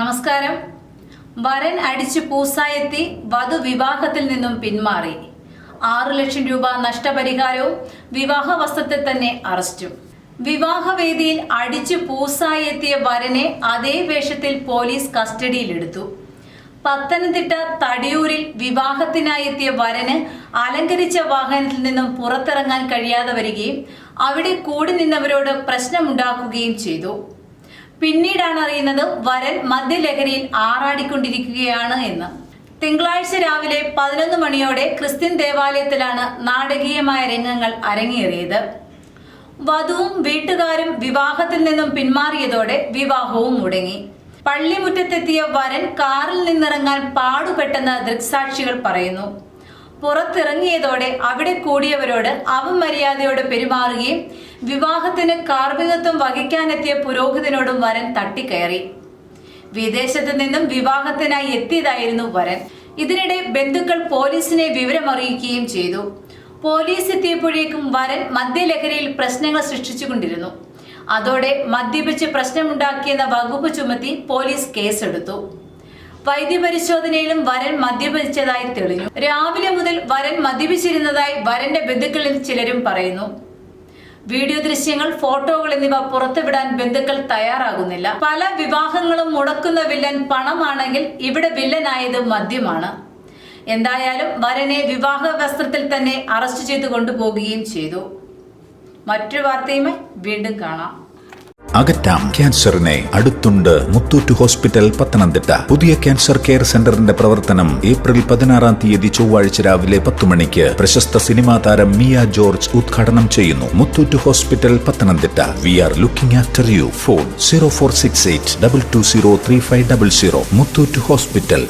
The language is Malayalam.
നമസ്കാരം. വരൻ അടിച്ച് പൂസായെത്തി വധു വിവാഹത്തിൽ നിന്നും പിന്മാറി. ആറു ലക്ഷം രൂപ നഷ്ടപരിഹാരവും വിവാഹ വസ്ത്രത്തിൽ തന്നെ അറസ്റ്റും. വിവാഹവേദിയിൽ അടിച്ച് പൂസായെത്തിയ വരനെ അതേ വേഷത്തിൽ പോലീസ് കസ്റ്റഡിയിലെടുത്തു. പത്തനംതിട്ട തടിയൂരിൽ വിവാഹത്തിനായി എത്തിയ വരന് അലങ്കരിച്ച വാഹനത്തിൽ നിന്നും പുറത്തിറങ്ങാൻ കഴിയാതെ വരികയും അവിടെ കൂടി നിന്നവരോട് പ്രശ്നമുണ്ടാക്കുകയും ചെയ്തു. പിന്നീടാണ് അറിയുന്നത് വരൻ മദ്യലഹരിയിൽ ആറാടിക്കൊണ്ടിരിക്കുകയാണ് എന്ന്. തിങ്കളാഴ്ച രാവിലെ പതിനൊന്ന് മണിയോടെ ക്രിസ്ത്യൻ ദേവാലയത്തിലാണ് നാടകീയമായ രംഗങ്ങൾ അരങ്ങേറിയത്. വധുവും വീട്ടുകാരും വിവാഹത്തിൽ നിന്നും പിന്മാറിയതോടെ വിവാഹവും മുടങ്ങി. പള്ളിമുറ്റത്തെത്തിയ വരൻ കാറിൽ നിന്നിറങ്ങാൻ പാടുപെട്ടെന്ന് ദൃക്സാക്ഷികൾ പറയുന്നു. പുറത്തിറങ്ങിയതോടെ അവിടെ കൂടിയവരോട് അവമര്യാദയോടെ പെരുമാറുകയും വിവാഹത്തിന് കാർമ്മികത്വം വഹിക്കാനെത്തിയ പുരോഹിതനോടും വരൻ തട്ടിക്കയറി. വിദേശത്ത് നിന്നും വിവാഹത്തിനായി എത്തിയതായിരുന്നു വരൻ. ഇതിനിടെ ബന്ധുക്കൾ പോലീസിനെ വിവരമറിയിക്കുകയും ചെയ്തു. പോലീസ് എത്തിയപ്പോഴേക്കും വരൻ മദ്യലഹരിയിൽ പ്രശ്നങ്ങൾ സൃഷ്ടിച്ചുകൊണ്ടിരുന്നു. അതോടെ മദ്യപിച്ച് പ്രശ്നമുണ്ടാക്കിയെന്ന വകുപ്പ് ചുമത്തി പോലീസ് കേസെടുത്തു. വൈദ്യപരിശോധനയിലും വരൻ മദ്യപിച്ചതായി തെളിഞ്ഞു. രാവിലെ മുതൽ വരൻ മദ്യപിച്ചിരുന്നതായി വരന്റെ ബന്ധുക്കളിൽ ചിലരും പറയുന്നു. വീഡിയോ ദൃശ്യങ്ങൾ ഫോട്ടോകൾ എന്നിവ പുറത്തുവിടാൻ ബന്ധുക്കൾ തയ്യാറാകുന്നില്ല. പല വിവാഹങ്ങളും മുടക്കുന്ന വില്ലൻ പണമാണെങ്കിൽ ഇവിടെ വില്ലനായത് മദ്യമാണ്. എന്തായാലും വരനെ വിവാഹ വസ്ത്രത്തിൽ തന്നെ അറസ്റ്റ് ചെയ്തു കൊണ്ടുപോകുകയും ചെയ്തു. മറ്റൊരു വാർത്തയുമായി വീണ്ടും കാണാം. അകറ്റാം. ക്യാൻസറിനെ അടുത്തുണ്ട് മുത്തൂറ്റ് ഹോസ്പിറ്റൽ പത്തനംതിട്ട. പുതിയ ക്യാൻസർ കെയർ സെന്ററിന്റെ പ്രവർത്തനം ഏപ്രിൽ പതിനാറാം തീയതി ചൊവ്വാഴ്ച രാവിലെ പത്ത് മണിക്ക് പ്രശസ്ത സിനിമാ താരം മിയ ജോർജ് ഉദ്ഘാടനം ചെയ്യുന്നു. Muthoot hospital Pathanamthitta. We are looking after you. Phone zero four six eight double two zero three five double zero. Muthoot hospital.